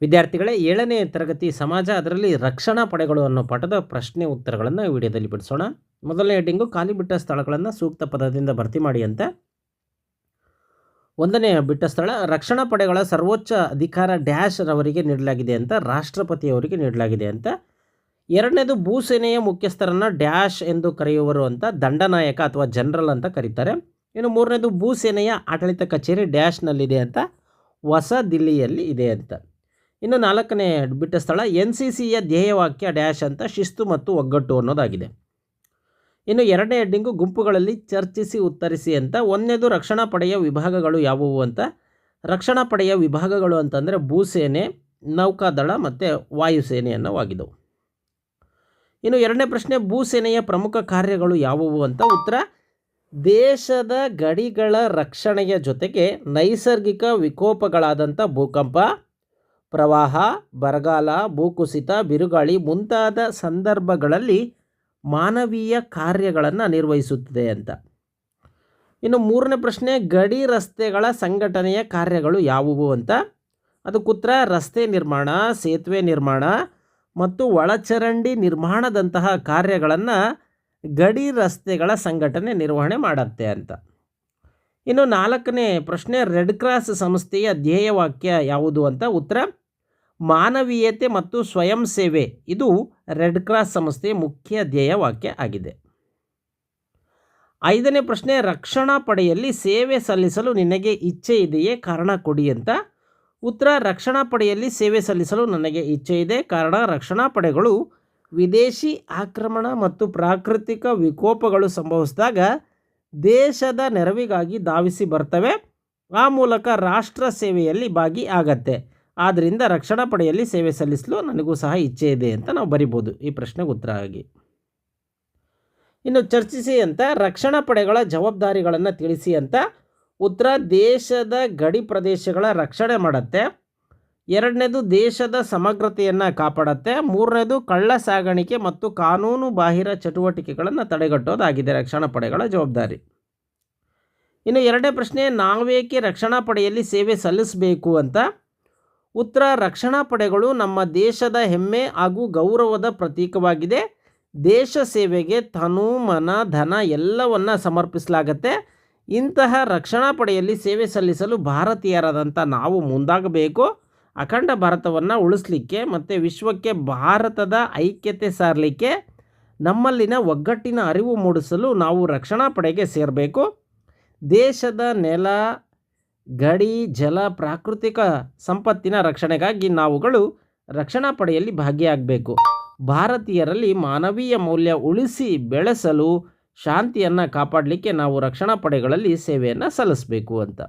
ವಿದ್ಯಾರ್ಥಿಗಳೇ, ಏಳನೇ ತರಗತಿ ಸಮಾಜ, ಅದರಲ್ಲಿ ರಕ್ಷಣಾ ಪಡೆಗಳು ಅನ್ನೋ ಪಾಠದ ಪ್ರಶ್ನೆ ಉತ್ತರಗಳನ್ನು ವಿಡಿಯೋದಲ್ಲಿ ಬಿಡಿಸೋಣ. ಮೊದಲನೇ ಹೆಡ್ಡಿಂಗು, ಖಾಲಿ ಬಿಟ್ಟ ಸ್ಥಳಗಳನ್ನು ಸೂಕ್ತ ಪದದಿಂದ ಭರ್ತಿ ಮಾಡಿ ಅಂತ. ಒಂದನೇ ಬಿಟ್ಟ ಸ್ಥಳ, ರಕ್ಷಣಾ ಪಡೆಗಳ ಸರ್ವೋಚ್ಚ ಅಧಿಕಾರ ಡ್ಯಾಶ್ ರವರಿಗೆ ನೀಡಲಾಗಿದೆ ಅಂತ ರಾಷ್ಟ್ರಪತಿಯವರಿಗೆ ನೀಡಲಾಗಿದೆ ಅಂತ. ಎರಡನೇದು ಭೂಸೇನೆಯ ಮುಖ್ಯಸ್ಥರನ್ನು ಡ್ಯಾಶ್ ಎಂದು ಕರೆಯುವರು ಅಂತ, ದಂಡನಾಯಕ ಅಥವಾ ಜನರಲ್ ಅಂತ ಕರೀತಾರೆ. ಇನ್ನು ಮೂರನೇದು ಭೂಸೇನೆಯ ಆಡಳಿತ ಕಚೇರಿ ಡ್ಯಾಶ್ನಲ್ಲಿದೆ ಅಂತ, ಹೊಸ ದಿಲ್ಲಿಯಲ್ಲಿ ಇದೆ ಅಂತ. ಇನ್ನು ನಾಲ್ಕನೇ ಬಿಟ್ಟ ಸ್ಥಳ ಎನ್ ಸಿ ಸಿಯ ಧ್ಯೇಯವಾಕ್ಯ ಡ್ಯಾಶ್ ಅಂತ ಶಿಸ್ತು ಮತ್ತು ಒಗ್ಗಟ್ಟು ಅನ್ನೋದಾಗಿದೆ. ಇನ್ನು ಎರಡನೇ ಹೆಡ್ಡಿಂಗು ಗುಂಪುಗಳಲ್ಲಿ ಚರ್ಚಿಸಿ ಉತ್ತರಿಸಿ ಅಂತ ಒಂದನೇದು ರಕ್ಷಣಾ ಪಡೆಯ ವಿಭಾಗಗಳು ಯಾವುವು ಅಂತ? ರಕ್ಷಣಾ ಪಡೆಯ ವಿಭಾಗಗಳು ಅಂತಂದರೆ ಭೂಸೇನೆ, ನೌಕಾದಳ ಮತ್ತು ವಾಯುಸೇನೆ ಅನ್ನೋವಾಗಿದ್ದವು ಇನ್ನು ಎರಡನೇ ಪ್ರಶ್ನೆ, ಭೂಸೇನೆಯ ಪ್ರಮುಖ ಕಾರ್ಯಗಳು ಯಾವುವು ಅಂತ ಉತ್ತರ, ದೇಶದ ಗಡಿಗಳ ರಕ್ಷಣೆಯ ಜೊತೆಗೆ ನೈಸರ್ಗಿಕ ವಿಕೋಪಗಳಾದಂಥ ಭೂಕಂಪ ಪ್ರವಾಹ, ಬರಗಾಲ, ಭೂಕುಸಿತ, ಬಿರುಗಾಳಿ ಮುಂತಾದ ಸಂದರ್ಭಗಳಲ್ಲಿ ಮಾನವೀಯ ಕಾರ್ಯಗಳನ್ನು ನಿರ್ವಹಿಸುತ್ತದೆ ಅಂತ. ಇನ್ನು ಮೂರನೇ ಪ್ರಶ್ನೆ, ಗಡಿ ರಸ್ತೆಗಳ ಸಂಘಟನೆಯ ಕಾರ್ಯಗಳು ಯಾವುವು ಅಂತ? ಅದಕ್ಕುತ್ತರ ರಸ್ತೆ ನಿರ್ಮಾಣ, ಸೇತುವೆ ನಿರ್ಮಾಣ ಮತ್ತು ಒಳಚರಂಡಿ ನಿರ್ಮಾಣದಂತಹ ಕಾರ್ಯಗಳನ್ನು ಗಡಿ ರಸ್ತೆಗಳ ಸಂಘಟನೆ ನಿರ್ವಹಣೆ ಮಾಡುತ್ತೆ ಅಂತ. ಇನ್ನು ನಾಲ್ಕನೇ ಪ್ರಶ್ನೆ, ರೆಡ್ ಕ್ರಾಸ್ ಸಂಸ್ಥೆಯ ಧ್ಯೇಯವಾಕ್ಯ ಯಾವುದು ಅಂತ ಉತ್ತರ ಮಾನವೀಯತೆ ಮತ್ತು ಸ್ವಯಂ ಸೇವೆ. ಇದು ರೆಡ್ ಕ್ರಾಸ್ ಸಂಸ್ಥೆಯ ಮುಖ್ಯ ಧ್ಯೇಯವಾಕ್ಯ ಆಗಿದೆ. ಐದನೇ ಪ್ರಶ್ನೆ, ರಕ್ಷಣಾ ಪಡೆಯಲ್ಲಿ ಸೇವೆ ಸಲ್ಲಿಸಲು ನಿನಗೆ ಇಚ್ಛೆ ಇದೆಯೇ? ಕಾರಣ ಕೊಡಿ ಅಂತ. ಉತ್ತರ, ರಕ್ಷಣಾ ಪಡೆಯಲ್ಲಿ ಸೇವೆ ಸಲ್ಲಿಸಲು ನನಗೆ ಇಚ್ಛೆ ಇದೆ. ಕಾರಣ, ರಕ್ಷಣಾ ಪಡೆಗಳು ವಿದೇಶಿ ಆಕ್ರಮಣ ಮತ್ತು ಪ್ರಾಕೃತಿಕ ವಿಕೋಪಗಳು ಸಂಭವಿಸಿದಾಗ ದೇಶದ ನೆರವಿಗಾಗಿ ಧಾವಿಸಿ ಬರ್ತವೆ. ಆ ಮೂಲಕ ರಾಷ್ಟ್ರ ಸೇವೆಯಲ್ಲಿ ಭಾಗಿ ಆಗತ್ತೆ. ಆದ್ದರಿಂದ ರಕ್ಷಣಾ ಪಡೆಯಲ್ಲಿ ಸೇವೆ ಸಲ್ಲಿಸಲು ನನಗೂ ಸಹ ಇಚ್ಛೆ ಇದೆ ಅಂತ ನಾವು ಬರಿಬೋದು. ಈ ಪ್ರಶ್ನೆಗೆ ಉತ್ತರ ಆಗಿ ಇನ್ನು ಚರ್ಚಿಸಿ ಅಂತ, ರಕ್ಷಣಾ ಪಡೆಗಳ ಜವಾಬ್ದಾರಿಗಳನ್ನು ತಿಳಿಸಿ ಅಂತ, ಉತ್ತರ ದೇಶದ ಗಡಿ ಪ್ರದೇಶಗಳ ರಕ್ಷಣೆ ಮಾಡುತ್ತೆ. ಎರಡನೇದು ದೇಶದ ಸಮಗ್ರತೆಯನ್ನು ಕಾಪಾಡುತ್ತೆ. ಮೂರನೇದು ಕಳ್ಳ ಸಾಗಾಣಿಕೆ ಮತ್ತು ಕಾನೂನು ಬಾಹಿರ ಚಟುವಟಿಕೆಗಳನ್ನು ತಡೆಗಟ್ಟೋದಾಗಿದೆ ರಕ್ಷಣಾ ಪಡೆಗಳ ಜವಾಬ್ದಾರಿ. ಇನ್ನು ಎರಡನೇ ಪ್ರಶ್ನೆ, ನಾವೇಕೆ ರಕ್ಷಣಾ ಪಡೆಯಲ್ಲಿ ಸೇವೆ ಸಲ್ಲಿಸಬೇಕು ಅಂತ? ಉತ್ತರ ರಕ್ಷಣಾ ಪಡೆಗಳು ನಮ್ಮ ದೇಶದ ಹೆಮ್ಮೆ ಹಾಗೂ ಗೌರವದ ಪ್ರತೀಕವಾಗಿದೆ. ದೇಶ ಸೇವೆಗೆ ತನು, ಮನ, ಧನ ಎಲ್ಲವನ್ನು ಸಮರ್ಪಿಸಲಾಗತ್ತೆ. ಇಂತಹ ರಕ್ಷಣಾ ಪಡೆಯಲ್ಲಿ ಸೇವೆ ಸಲ್ಲಿಸಲು ಭಾರತೀಯರಾದಂಥ ನಾವು ಮುಂದಾಗಬೇಕು. ಅಖಂಡ ಭಾರತವನ್ನು ಉಳಿಸ್ಲಿಕ್ಕೆ ಮತ್ತು ವಿಶ್ವಕ್ಕೆ ಭಾರತದ ಐಕ್ಯತೆ ಸಾರಲಿಕ್ಕೆ ನಮ್ಮಲ್ಲಿನ ಒಗ್ಗಟ್ಟಿನ ಅರಿವು ಮೂಡಿಸಲು ನಾವು ರಕ್ಷಣಾ ಪಡೆಗೆ ಸೇರಬೇಕು. ದೇಶದ ನೆಲ ಗಡಿ, ಜಲ, ಪ್ರಾಕೃತಿಕ ಸಂಪತ್ತಿನ ರಕ್ಷಣೆಗಾಗಿ ನಾವುಗಳು ರಕ್ಷಣಾ ಪಡೆಯಲ್ಲಿ ಭಾಗಿಯಾಗಬೇಕು. ಭಾರತೀಯರಲ್ಲಿ ಮಾನವೀಯ ಮೌಲ್ಯ ಉಳಿಸಿ ಬೆಳೆಸಲು ಶಾಂತಿಯನ್ನು ಕಾಪಾಡಲಿಕ್ಕೆ ನಾವು ರಕ್ಷಣಾ ಪಡೆಗಳಲ್ಲಿ ಸೇವೆಯನ್ನು ಸಲ್ಲಿಸಬೇಕು ಅಂತ.